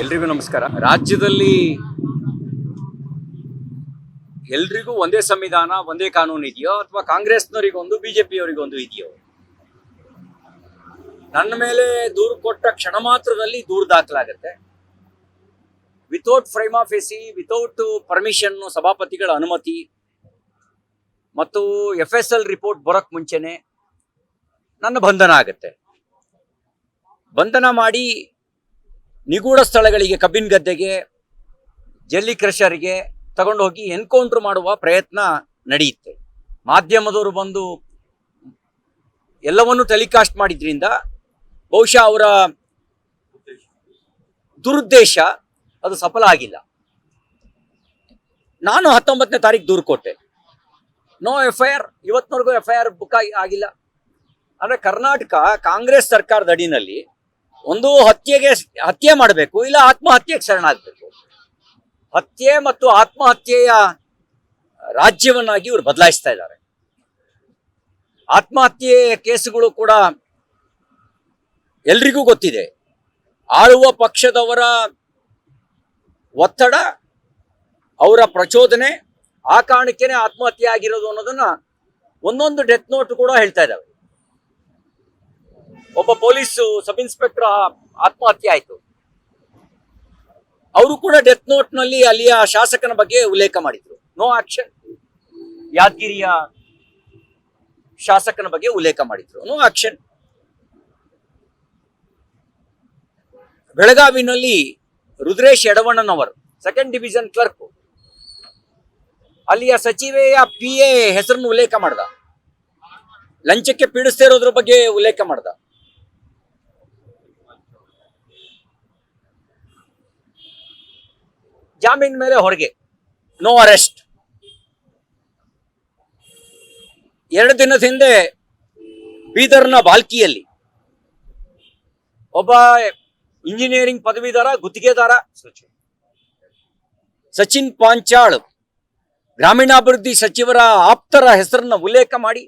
ಎಲ್ರಿಗೂ ನಮಸ್ಕಾರ. ರಾಜ್ಯದಲ್ಲಿ ಎಲ್ರಿಗೂ ಒಂದೇ ಸಂವಿಧಾನ, ಒಂದೇ ಕಾನೂನು ಇದೆಯೋ ಅಥವಾ ಕಾಂಗ್ರೆಸ್ನವರಿಗೊಂದು ಬಿಜೆಪಿಯವರಿಗೊಂದು ಇದೆಯೋ? ನನ್ನ ಮೇಲೆ ದೂರು ಕೊಟ್ಟ ಕ್ಷಣ ಮಾತ್ರದಲ್ಲಿ ದೂರು ದಾಖಲಾಗತ್ತೆ. Without frame of AC without permission ಸಭಾಪತಿಗಳ ಅನುಮತಿ ಮತ್ತು ಎಫ್ ಎಸ್ ಎಲ್ ರಿಪೋರ್ಟ್ ಬರೋಕ್ ಮುಂಚೆನೆ ನನ್ನ ಬಂಧನ ಆಗತ್ತೆ. ಬಂಧನ ಮಾಡಿ ನಿಗೂಢ ಸ್ಥಳಗಳಿಗೆ ಕಬ್ಬಿನ ಗದ್ದೆಗೆ, ಜಲ್ಲಿ ಕ್ರಷರ್ಗೆ ತಗೊಂಡೋಗಿ ಎನ್ಕೌಂಟರ್ ಮಾಡುವ ಪ್ರಯತ್ನ ನಡೆಯುತ್ತೆ. ಮಾಧ್ಯಮದವರು ಬಂದು ಎಲ್ಲವನ್ನೂ ಟೆಲಿಕಾಸ್ಟ್ ಮಾಡಿದ್ರಿಂದ ಬಹುಶಃ ಅವರ ದುರುದ್ದೇಶ ಅದು ಸಫಲ ಆಗಿಲ್ಲ. ನಾನು ಹತ್ತೊಂಬತ್ತನೇ ತಾರೀಕು ದೂರು ಕೊಟ್ಟೆ ನೋ ಎಫ್ ಐ ಆರ್ ಇವತ್ತಿನವರೆಗೂ ಎಫ್ ಐ ಆರ್ ಬುಕ್ ಆಗಿಲ್ಲ. ಅಂದರೆ ಕರ್ನಾಟಕ ಕಾಂಗ್ರೆಸ್ ಸರ್ಕಾರದ ಅಡಿನಲ್ಲಿ ಒಂದು ಹತ್ಯೆಗೆ ಹತ್ಯೆ ಮಾಡಬೇಕು, ಇಲ್ಲ ಆತ್ಮಹತ್ಯೆಗೆ ಶರಣಾಗಬೇಕು ಹತ್ಯೆ ಮತ್ತು ಆತ್ಮಹತ್ಯೆಯ ರಾಜ್ಯವನ್ನಾಗಿ ಇವರು ಬದಲಾಯಿಸ್ತಾ ಇದ್ದಾರೆ. ಆತ್ಮಹತ್ಯೆ ಕೇಸುಗಳು ಕೂಡ ಎಲ್ರಿಗೂ ಗೊತ್ತಿದೆ. ಆಳುವ ಪಕ್ಷದವರ ಒತ್ತಡ, ಅವರ ಪ್ರಚೋದನೆ, ಆ ಕಾರಣಕ್ಕೇನೆ ಆತ್ಮಹತ್ಯೆ ಆಗಿರೋದು ಅನ್ನೋದನ್ನ ಒಂದೊಂದು ಡೆತ್ ನೋಟ್ ಕೂಡ ಹೇಳ್ತಾ ಇದ್ದಾವೆ ಒಬ್ಬ ಪೊಲೀಸ್ ಸಬ್ ಇನ್ಸ್ಪೆಕ್ಟರ್ ಆತ್ಮಹತ್ಯೆ ಆಯ್ತು. ಅವರು ಕೂಡ ಡೆತ್ ನೋಟ್ನಲ್ಲಿ ಅಲ್ಲಿಯ ಶಾಸಕನ ಬಗ್ಗೆ ಉಲ್ಲೇಖ ಮಾಡಿದ್ರು. ನೋ ಆಕ್ಷನ್ ಯಾದಗಿರಿಯ ಶಾಸಕನ ಬಗ್ಗೆ ಉಲ್ಲೇಖ ಮಾಡಿದ್ರು. ನೋ ಆಕ್ಷನ್ ಬೆಳಗಾವಿನಲ್ಲಿ ರುದ್ರೇಶ್ ಯಡವಣ್ಣನವರು ಸೆಕೆಂಡ್ ಡಿವಿಷನ್ ಕ್ಲರ್ಕ್ ಅಲ್ಲಿಯ ಸಚಿವೆಯ ಪಿ ಎ ಹೆಸರನ್ನು ಉಲ್ಲೇಖ ಮಾಡ್ದ. ಲಂಚಕ್ಕೆ ಪೀಡಿಸ್ತಾ ಇರೋದ್ರ ಬಗ್ಗೆ ಉಲ್ಲೇಖ ಮಾಡ್ದ. ಜಾಮೀನ್ ಮೇಲೆ ಹೊರಗೆ. ನೋ ಅರೆಸ್ಟ್ ಎರಡು ದಿನದ ಹಿಂದೆ ಬೀದರ್ನ ಬಾಲ್ಕಿಯಲ್ಲಿ ಒಬ್ಬ ಇಂಜಿನಿಯರಿಂಗ್ ಪದವೀಧರ, ಗುತ್ತಿಗೆದಾರ ಸಚಿನ್ ಪಾಂಚಾಳ್ ಗ್ರಾಮೀಣಾಭಿವೃದ್ಧಿ ಸಚಿವರ ಆಪ್ತರ ಹೆಸರನ್ನ ಉಲ್ಲೇಖ ಮಾಡಿ,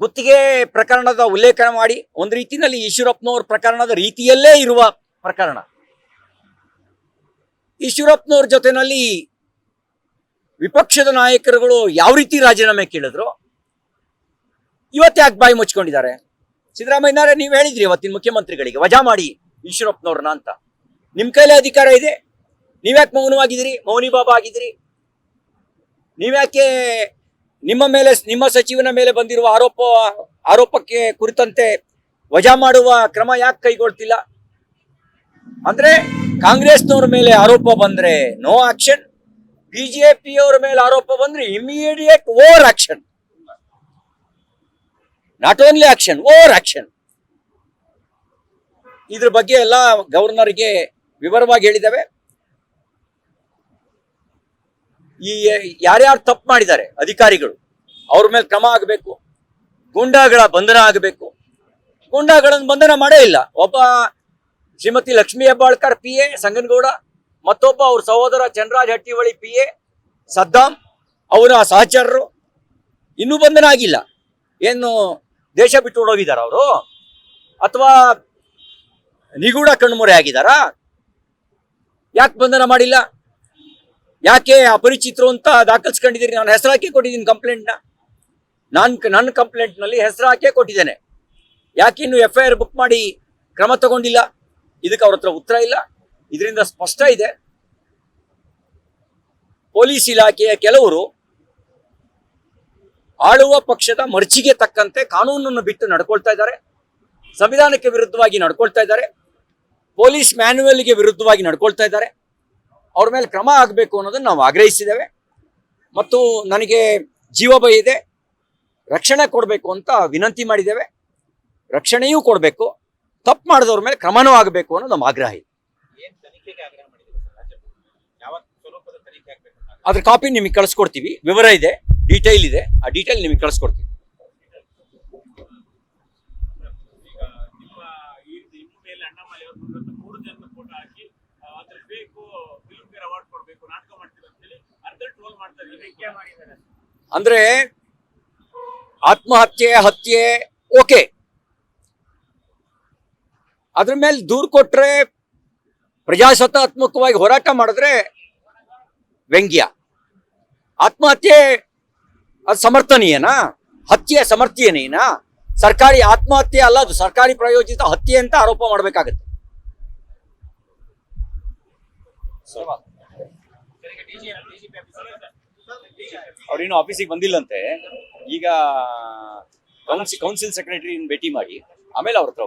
ಗುತ್ತಿಗೆ ಪ್ರಕರಣದ ಉಲ್ಲೇಖ ಮಾಡಿ, ಒಂದು ರೀತಿಯಲ್ಲಿ ಈಶ್ವರಪ್ಪನವ್ರ ಪ್ರಕರಣದ ರೀತಿಯಲ್ಲೇ ಇರುವ ಪ್ರಕರಣ. ಈಶ್ವರಪ್ಪನವ್ರ ಜೊತೆನಲ್ಲಿ ವಿಪಕ್ಷದ ನಾಯಕರುಗಳು ಯಾವ ರೀತಿ ರಾಜೀನಾಮೆ ಕೇಳಿದ್ರು? ಇವತ್ತು ಯಾಕೆ ಬಾಯಿ ಮುಚ್ಕೊಂಡಿದ್ದಾರೆ? ಸಿದ್ದರಾಮಯ್ಯನವರೇ ನೀವು ಹೇಳಿದ್ರಿ ಇವತ್ತಿನ ಮುಖ್ಯಮಂತ್ರಿಗಳಿಗೆ, ವಜಾ ಮಾಡಿ ಈಶ್ವರಪ್ಪನವ್ರನ್ನ ಅಂತ. ನಿಮ್ ಕೈಲೇ ಅಧಿಕಾರ ಇದೆ. ನೀವ್ಯಾಕೆ ಮೌನವಾಗಿದ್ದೀರಿ? ಮೌನಿ ಬಾಬಾ ಆಗಿದ್ದೀರಿ. ನೀವ್ಯಾಕೆ ನಿಮ್ಮ ಮೇಲೆ, ನಿಮ್ಮ ಸಚಿವನ ಮೇಲೆ ಬಂದಿರುವ ಆರೋಪ, ಆರೋಪಕ್ಕೆ ಕುರಿತಂತೆ ವಜಾ ಮಾಡುವ ಕ್ರಮ ಯಾಕೆ ಕೈಗೊಳ್ತಿಲ್ಲ? ಅಂದ್ರೆ ಕಾಂಗ್ರೆಸ್ನವ್ರ ಮೇಲೆ ಆರೋಪ ಬಂದ್ರೆ ನೋ ಆಕ್ಷನ್ ಬಿಜೆಪಿಯವರ ಮೇಲೆ ಆರೋಪ ಬಂದ್ರೆ immediate over action not only action over action ಇದ್ರ ಬಗ್ಗೆ ಎಲ್ಲ ಗವರ್ನರ್ಗೆ ವಿವರವಾಗಿ ಹೇಳಿದ್ದೇವೆ. ಈ ಯಾರ್ಯಾರು ತಪ್ಪು ಮಾಡಿದ್ದಾರೆ ಅಧಿಕಾರಿಗಳು, ಅವ್ರ ಮೇಲೆ ಕ್ರಮ ಆಗಬೇಕು. ಗುಂಡಾಗಳ ಬಂಧನ ಆಗಬೇಕು. ಗೂಂಡಾಗಳನ್ನು ಬಂಧನ ಮಾಡೇ ಇಲ್ಲ. ಒಬ್ಬ ಶ್ರೀಮತಿ ಲಕ್ಷ್ಮೀ ಹೆಬ್ಬಾಳ್ಕರ್ ಪಿ ಎ ಸಂಗನಗೌಡ, ಮತ್ತೊಬ್ಬ ಅವ್ರ ಸಹೋದರ ಚಂದ್ರರಾಜ್ ಹಟ್ಟಿವಳಿ ಪಿ ಎ ಸದ್ದಾಂ, ಅವರ ಸಹಚರರು. ಇನ್ನೂ ಬಂಧನ ಆಗಿಲ್ಲ ಏನು ದೇಶ ಬಿಟ್ಟು ಹೋಗಿದ್ದಾರ ಅವರು? ಅಥವಾ ನಿಗೂಢ ಕಣ್ಮುರೆ ಆಗಿದಾರಾ ಯಾಕೆ ಬಂಧನ ಮಾಡಿಲ್ಲ? ಯಾಕೆ ಅಪರಿಚಿತರು ಅಂತ ದಾಖಲಿಸ್ಕೊಂಡಿದ್ದೀರಿ? ನಾನು ಹೆಸರು ಹಾಕಿ ಕೊಟ್ಟಿದ್ದೀನಿ ಕಂಪ್ಲೇಂಟ್ನ. ನಾನು ನನ್ನ ಕಂಪ್ಲೇಂಟ್ನಲ್ಲಿ ಹೆಸರು ಹಾಕೇ ಕೊಟ್ಟಿದ್ದೇನೆ. ಯಾಕೆ ಇನ್ನು ಎಫ್ ಐ ಆರ್ ಬುಕ್ ಮಾಡಿ ಕ್ರಮ ತಗೊಂಡಿಲ್ಲ? ಇದಕ್ಕೆ ಅವ್ರ ಉತ್ತರ ಇಲ್ಲ. ಇದರಿಂದ ಸ್ಪಷ್ಟ ಇದೆ. ಪೊಲೀಸ್ ಇಲಾಖೆಯ ಕೆಲವರು ಆಳುವ ಪಕ್ಷದ ಮರ್ಜಿಗೆ ತಕ್ಕಂತೆ ಕಾನೂನನ್ನು ಬಿಟ್ಟು ನಡ್ಕೊಳ್ತಾ ಇದ್ದಾರೆ. ಸಂವಿಧಾನಕ್ಕೆ ವಿರುದ್ಧವಾಗಿ ನಡ್ಕೊಳ್ತಾ ಇದ್ದಾರೆ. ಪೊಲೀಸ್ ಮ್ಯಾನ್ಯುವಲ್ಗೆ ವಿರುದ್ಧವಾಗಿ ನಡ್ಕೊಳ್ತಾ ಇದ್ದಾರೆ. ಅವ್ರ ಮೇಲೆ ಕ್ರಮ ಆಗಬೇಕು ಅನ್ನೋದನ್ನು ನಾವು ಆಗ್ರಹಿಸಿದ್ದೇವೆ. ಮತ್ತು ನನಗೆ ಜೀವ ಭಯ ಇದೆ. ರಕ್ಷಣೆ ಕೊಡಬೇಕು ಅಂತ ವಿನಂತಿ ಮಾಡಿದ್ದೇವೆ. ರಕ್ಷಣೆಯೂ ಕೊಡಬೇಕು. ತಪ್ಪು ಮಾಡಿದವ್ರ ಮೇಲೆ ಕ್ರಮನೂ ಆಗಬೇಕು ಅನ್ನೋ ನಮ್ಮ ಆಗ್ರಹ ಇದೆ. ಏನ್ ತನಿಖೆಗೆ ಆಗ್ರಹ ಮಾಡಿದ್ದೀರಿ ಸರ್ ಯಾವ ಸ್ವರೂಪದ ತನಿಖೆ ಆಗ್ಬೇಕು ಅಂತ? ಅದ್ರ ಕಾಪಿ ನಿಮಗೆ ಕಳಿಸ್ಕೊಡ್ತೀವಿ. ವಿವರ ಇದೆ ಡೀಟೇಲ್ ಇದೆ. ಆ ಡೀಟೇಲ್ ನಿಮಗೆ ಕಳಿಸ್ಕೊಡ್ತೀವಿ. ಅಂದ್ರೆ ಆತ್ಮಹತ್ಯೆ ಹತ್ಯೆ ಓಕೆ ಮೇಲೆ ಅಣ್ಣಾಮಲೈ ಅವರು ಬಂದಂತ ಮೂರು ಜನ ಫೋಟೋ ಹಾಕಿ ಆ, ಬೇಕು ಫಿಲ್ಮ್ ಫೇರ್ ಅವಾರ್ಡ್ ಕೊಡ್ಬೇಕು ನಾಟಕ ಮಾಡ್ತೀರ ಅಂತೇಳಿ ಅರ್ಧ ಟ್ರೋಲ್ ಮಾಡ್ತಾರೆ ಟೀಕೆ ಮಾಡಿದ್ದಾರೆ ಅಂದ್ರೆ ಆತ್ಮಹತ್ಯೆ ಹತ್ಯೆ ಓಕೆ ಅದ್ರ ಮೇಲೆ ದೂರು ಕೊಟ್ರೆ ಪ್ರಜಾಸತ್ತಾತ್ಮಕವಾಗಿ ಹೋರಾಟ ಮಾಡಿದ್ರೆ ವ್ಯಂಗ್ಯ. ಆತ್ಮಹತ್ಯೆ ಅದು ಸಮರ್ಥನೀಯನಾ? ಹತ್ಯೆ ಸಮರ್ಥನೀಯನಾ? ಸರ್ಕಾರಿ ಆತ್ಮಹತ್ಯೆ ಅಲ್ಲ, ಅದು ಸರ್ಕಾರಿ ಪ್ರಾಯೋಜಿತ ಹತ್ಯೆ ಅಂತ ಆರೋಪ ಮಾಡಬೇಕಾಗತ್ತೆ. ಅವ್ರೇನು ಆಫೀಸಿಗೆ ಬಂದಿಲ್ಲಂತೆ. ಈಗ ಕೌನ್ಸಿಲ್ ಕೌನ್ಸಿಲ್ ಭೇಟಿ ಮಾಡಿ, ಆಮೇಲೆ ಅವ್ರ ಹತ್ರ.